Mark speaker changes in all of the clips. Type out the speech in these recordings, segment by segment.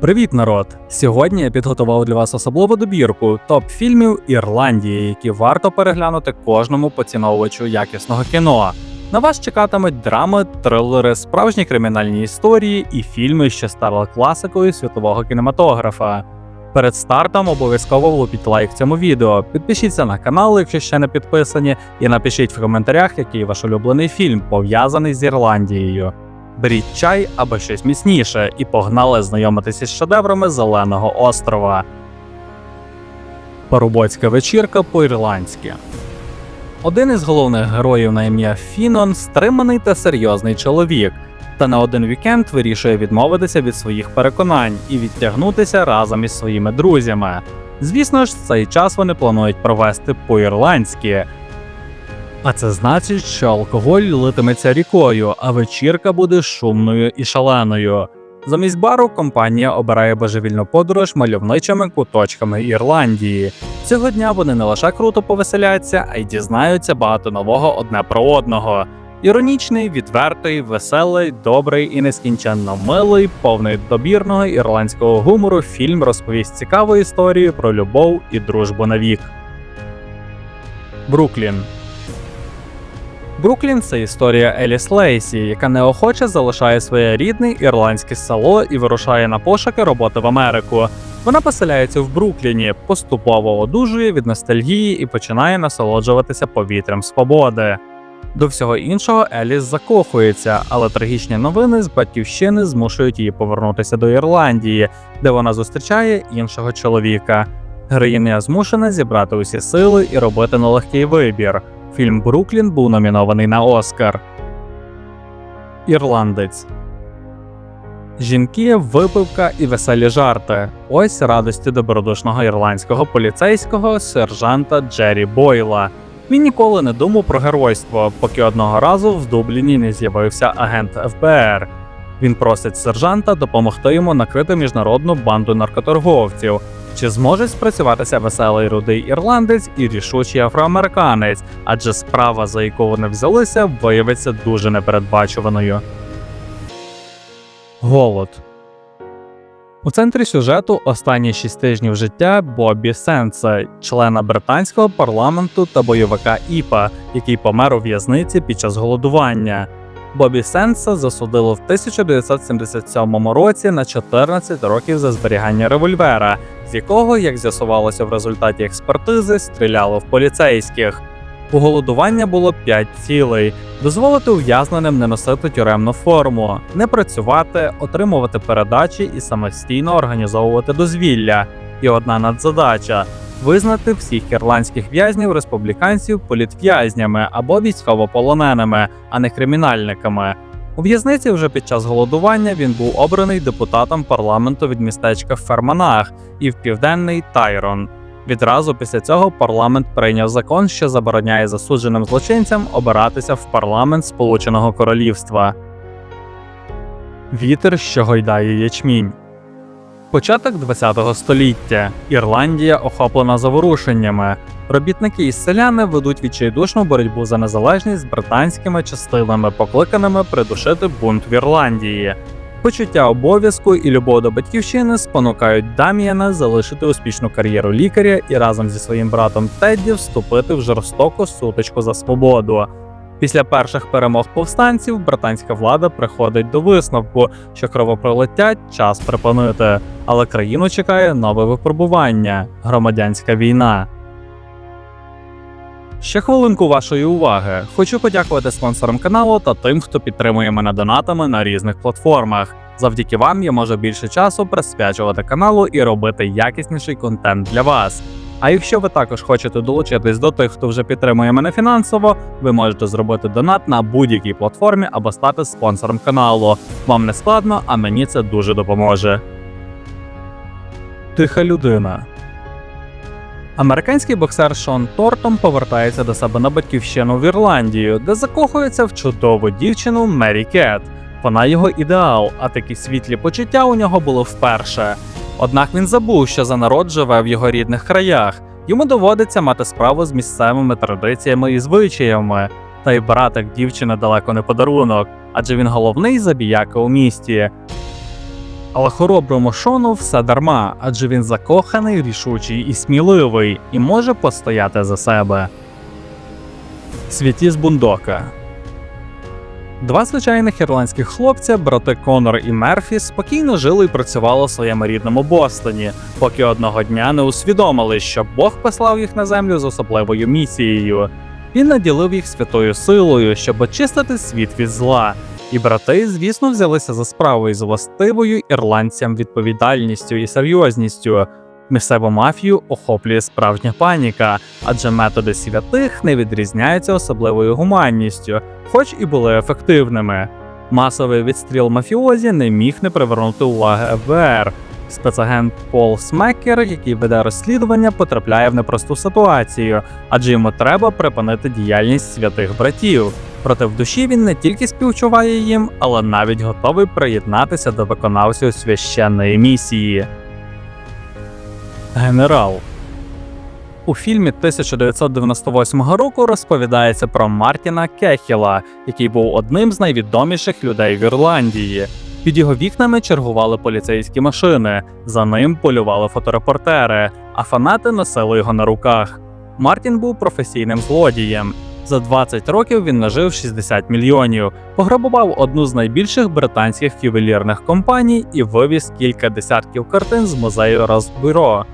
Speaker 1: Привіт, народ! Сьогодні я підготував для вас особливу добірку топ фільмів Ірландії, які варто переглянути кожному поціновувачу якісного кіно. На вас чекатимуть драми, трилери, справжні кримінальні історії і фільми, що стали класикою світового кінематографа. Перед стартом обов'язково влупіть лайк цьому відео, підпишіться на канал, якщо ще не підписані, і напишіть в коментарях, який ваш улюблений фільм пов'язаний з Ірландією. Беріть чай або щось міцніше і погнали знайомитися з шедеврами Зеленого острова. Парубоцька вечірка по-ірландськи. Один із головних героїв на ім'я Фінон стриманий та серйозний чоловік, та на один вікенд вирішує відмовитися від своїх переконань і відтягнутися разом із своїми друзями. Звісно ж, цей час вони планують провести по-ірландськи. А це значить, що алкоголь литиметься рікою, а вечірка буде шумною і шаленою. Замість бару компанія обирає божевільну подорож мальовничими куточками Ірландії. Цього дня вони не лише круто повеселяться, а й дізнаються багато нового одне про одного. Іронічний, відвертий, веселий, добрий і нескінченно милий, повний добірного ірландського гумору. Фільм розповість цікаву історію про любов і дружбу навік. Бруклін Бруклін це історія Еліс Лейсі, яка неохоче залишає своє рідне ірландське село і вирушає на пошуки роботи в Америку. Вона поселяється в Брукліні, поступово одужує від ностальгії і починає насолоджуватися повітрям свободи. До всього іншого Еліс закохується, але трагічні новини з батьківщини змушують її повернутися до Ірландії, де вона зустрічає іншого чоловіка. Героїня змушена зібрати усі сили і робити нелегкий вибір. Фільм Бруклін був номінований на Оскар. Ірландець Жінки, випивка і веселі жарти. Ось радості добродушного ірландського поліцейського сержанта Джері Бойла. Він ніколи не думав про геройство, поки одного разу в Дубліні не з'явився агент ФБР. Він просить сержанта допомогти йому накрити міжнародну банду наркоторговців. Чи зможе спрацюватися веселий рудий ірландець і рішучий афроамериканець, адже справа, за яку вони взялися, виявиться дуже непередбачуваною. Голод у центрі сюжету останні шість тижнів життя Бобі Сенса, члена британського парламенту та бойовика ІПА, який помер у в'язниці під час голодування. Бобі Сенса засудили в 1977 році на 14 років за зберігання револьвера, з якого, як з'ясувалося в результаті експертизи, стріляли в поліцейських. У голодування було 5 цілей: дозволити ув'язненим не носити тюремну форму, не працювати, отримувати передачі і самостійно організовувати дозвілля. І одна надзадача визнати всіх ірландських в'язнів республіканців політв'язнями або військовополоненими, а не кримінальниками. У в'язниці вже під час голодування він був обраний депутатом парламенту від містечка Ферманах і в південний Тайрон. Відразу після цього парламент прийняв закон, що забороняє засудженим злочинцям обиратися в парламент Сполученого Королівства. Вітер, що гойдає ячмінь. Початок ХХ століття. Ірландія охоплена заворушеннями. Робітники і селяни ведуть відчайдушну боротьбу за незалежність з британськими частинами, покликаними придушити бунт в Ірландії. Почуття обов'язку і любов до батьківщини спонукають Дам'яна залишити успішну кар'єру лікаря і разом зі своїм братом Тедді вступити в жорстоку сутичку за свободу. Після перших перемог повстанців британська влада приходить до висновку, що кровопролиття час припинити, але країну чекає нове випробування громадянська війна. Ще хвилинку вашої уваги. Хочу подякувати спонсорам каналу та тим, хто підтримує мене донатами на різних платформах. Завдяки вам я можу більше часу присвячувати каналу і робити якісніший контент для вас. А якщо ви також хочете долучитись до тих, хто вже підтримує мене фінансово, ви можете зробити донат на будь-якій платформі або стати спонсором каналу. Вам не складно, а мені це дуже допоможе. Тиха людина. Американський боксер Шон Тортом повертається до себе на батьківщину в Ірландію, де закохується в чудову дівчину Мері Кет. Вона його ідеал, а такі світлі почуття у нього було вперше. Однак він забув, що за народ живе в його рідних краях. Йому доводиться мати справу з місцевими традиціями і звичаями. Та й братик дівчини далеко не подарунок, адже він головний забіяка у місті. Але хороброму Шону все дарма, адже він закоханий, рішучий і сміливий, і може постояти за себе. Святі з Бундока Два звичайних ірландських хлопця, брати Конор і Мерфі, спокійно жили і працювали у своєму рідному Бостоні, поки одного дня не усвідомили, що Бог послав їх на землю з особливою місією. Він наділив їх святою силою, щоб очистити світ від зла. І брати, звісно, взялися за справу із властивою ірландцям відповідальністю і серйозністю. Місцеву мафію охоплює справжня паніка, адже методи святих не відрізняються особливою гуманністю, хоч і були ефективними. Масовий відстріл мафіозі не міг не привернути уваги ФБР. Спецагент Пол Смекер, який веде розслідування, потрапляє в непросту ситуацію, адже йому треба припинити діяльність святих братів. Проте в душі він не тільки співчуває їм, але навіть готовий приєднатися до виконавців священної місії. Генерал у фільмі 1998 року розповідається про Мартіна Кехіла, який був одним з найвідоміших людей в Ірландії. Під його вікнами чергували поліцейські машини, за ним полювали фоторепортери, а фанати носили його на руках. Мартін був професійним злодієм. За 20 років він нажив 60 мільйонів, пограбував одну з найбільших британських ювелірних компаній і вивіз кілька десятків картин з музею Розбюро.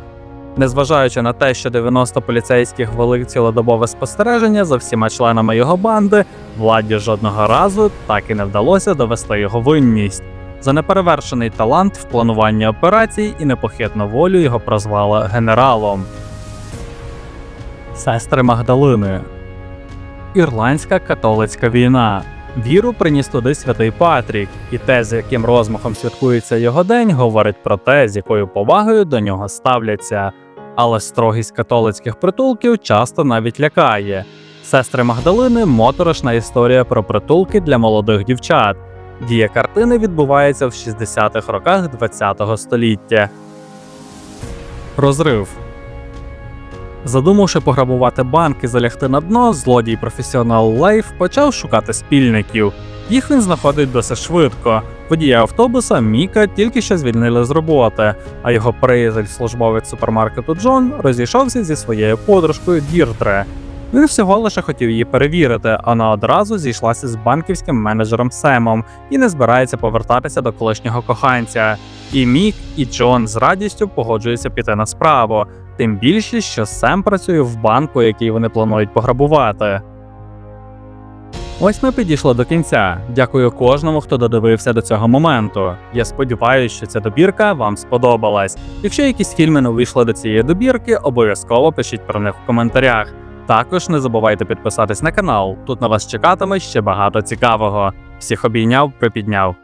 Speaker 1: Незважаючи на те, що 90 поліцейських вели цілодобове спостереження за всіма членами його банди, владі жодного разу так і не вдалося довести його винність. За неперевершений талант в плануванні операцій і непохитну волю його прозвали генералом. Сестри Магдалини Ірландська католицька війна. Віру приніс туди святий Патрік, і те, з яким розмахом святкується його день, говорить про те, з якою повагою до нього ставляться. Але строгість католицьких притулків часто навіть лякає. Сестри Магдалини моторошна історія про притулки для молодих дівчат. Дія картини відбувається в 60-х роках ХХ століття. Розрив Задумавши пограбувати банк і залягти на дно, злодій професіонал Лейф почав шукати спільників. Їх він знаходить досить швидко. Водія автобуса Міка тільки що звільнили з роботи, а його приятель, службовець супермаркету Джон, розійшовся зі своєю подружкою Дірдре. Він всього лише хотів її перевірити, а вона одразу зійшлася з банківським менеджером Семом і не збирається повертатися до колишнього коханця. І Мік, і Джон з радістю погоджуються піти на справу, тим більше, що Сем працює в банку, який вони планують пограбувати. Ось ми підійшли до кінця. Дякую кожному, хто додивився до цього моменту. Я сподіваюся, що ця добірка вам сподобалась. Якщо якісь фільми не вийшли до цієї добірки, обов'язково пишіть про них в коментарях. Також не забувайте підписатись на канал. Тут на вас чекатиме ще багато цікавого. Всіх обійняв, припідняв.